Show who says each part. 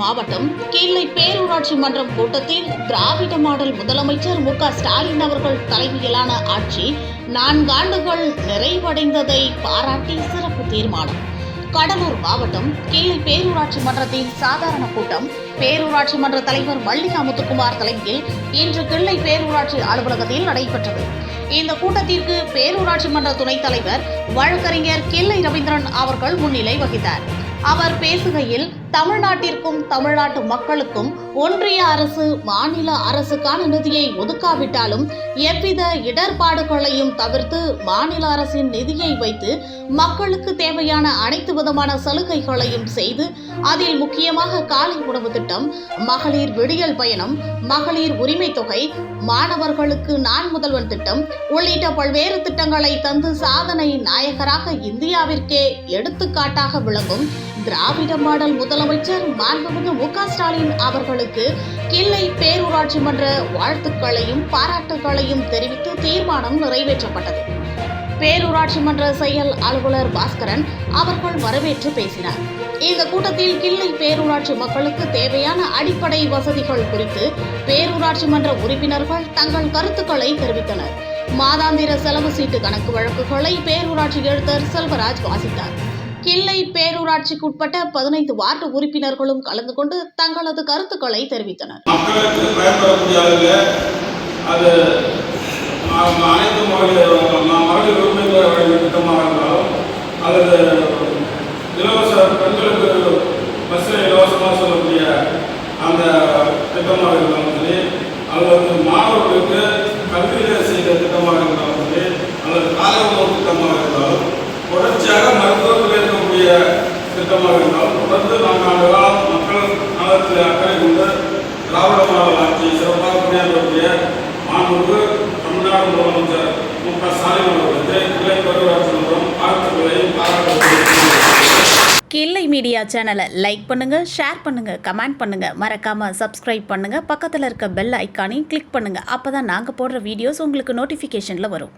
Speaker 1: மாவட்டம் கீழை பேரூராட்சி மன்றம் கூட்டத்தில் திராவிட மாடல் முதலமைச்சர் மு ஸ்டாலின் அவர்கள் தலைமையிலான ஆட்சி நான்காண்டுகள் நிறைவடைந்ததை பாராட்டி சிறப்பு தீர்மானம். கடலூர் மாவட்டம் கீழ் பேரூராட்சி மன்றத்தின் சாதாரண கூட்டம். பேரூராட்சி மன்ற தலைவர் மல்லிகா முத்துக்குமார் தலைமையில் இன்று கிள்ளை பேரூராட்சி அலுவலகத்தில் நடைபெற்றது. இந்த கூட்டத்திற்கு பேரூராட்சி மன்ற துணைத் தலைவர் வழக்கறிஞர் கிள்ளை ரவீந்திரன் அவர்கள் முன்னிலை வகித்தார். அவர் பேசுகையில் தமிழ்நாட்டிற்கும் தமிழ்நாட்டு மக்களுக்கும் ஒன்றிய அரசு மாநில அரசுக்கான நிதியை ஒதுக்காவிட்டாலும் எவ்வித இடர்பாடுகளையும் தவிர்த்து மாநில அரசின் நிதியை வைத்து மக்களுக்கு தேவையான அனைத்து விதமான சலுகைகளையும் செய்து அதில் முக்கியமாக காலை உணவு திட்டம் மகளிர் விடியல் பயணம் மகளிர் உரிமை தொகை மாணவர்களுக்கு நான் முதல்வன் திட்டம் உள்ளிட்ட பல்வேறு திட்டங்களை தந்து சாதனை நாயகராக இந்தியாவிற்கே எடுத்துக்காட்டாக விளங்கும் திராவிட மாடல் முதலமைச்சர் மாண்புமிகு மு க ஸ்டாலின் அவர்களுக்கு கிள்ளை பேரூராட்சி மன்ற வாழ்த்துக்களையும் பாராட்டுகளையும் தெரிவித்து தீர்மானம் நிறைவேற்றப்பட்டது. பேரூராட்சி மன்ற செயல் அலுவலர் பாஸ்கரன் அவர்கள் வரவேற்று பேசினார். இந்த கூட்டத்தில் கிள்ளை பேரூராட்சி மக்களுக்கு தேவையான அடிப்படை வசதிகள் குறித்து பேரூராட்சி மன்ற உறுப்பினர்கள் தங்கள் கருத்துக்களை தெரிவித்தனர். மாதாந்திர செலவு சீட்டு கணக்கு வழக்குகளை பேரூராட்சி எழுத்தர் செல்வராஜ் வாசித்தார். கிள்ளை பேரூராட்சிக்குட்பட்ட பதினைந்து வார்டு உறுப்பினர்களும் கலந்து கொண்டு தங்களது கருத்துக்களை தெரிவித்தனர்.
Speaker 2: அனைத்து மகளிர் உரிமை திட்டமாக இருந்தாலும் அல்லது இலவச பெண்களுக்கு பஸ்ஸில் இலவசமாக சொல்லக்கூடிய அந்த திட்டமாக இருந்தாலும் சரி அல்லது மாணவர்களுக்கு கல்வியில் செய்த திட்டமாக இருந்தாலும் சரி அல்லது காலை உணவு திட்டமாக இருந்தாலும் தொடர்ச்சியாக மருத்துவத்தில் இருக்கக்கூடிய திட்டமாக இருந்தால் தொடர்ந்து நான்கு காலம் மக்கள் நலத்தில் அக்கறை கொண்டு திராவிட மாடல் ஆட்சி சிறப்பாக பணியாற்றக்கூடிய மாண்புக்கு தமிழ்நாடு முதலமைச்சர் மு க ஸ்டாலின் அவர்களுக்கு கிளை பெருவாட்சி மன்றம் வாழ்த்துக்களையும் பாராட்டுகளையும்
Speaker 1: கிள்ளை மீடியா சேனலை லைக் பண்ணுங்க ஷேர் பண்ணுங்க கமெண்ட் பண்ணுங்க. மறக்காம சப்ஸ்கிரைப் பண்ணுங்க. பக்கத்தில் இருக்க பெல் ஐக்கானையும் கிளிக் பண்ணுங்க. அப்பதான் நாங்கள் போடுற வீடியோஸ் உங்களுக்கு நோட்டிஃபிகேஷனில் வரும்.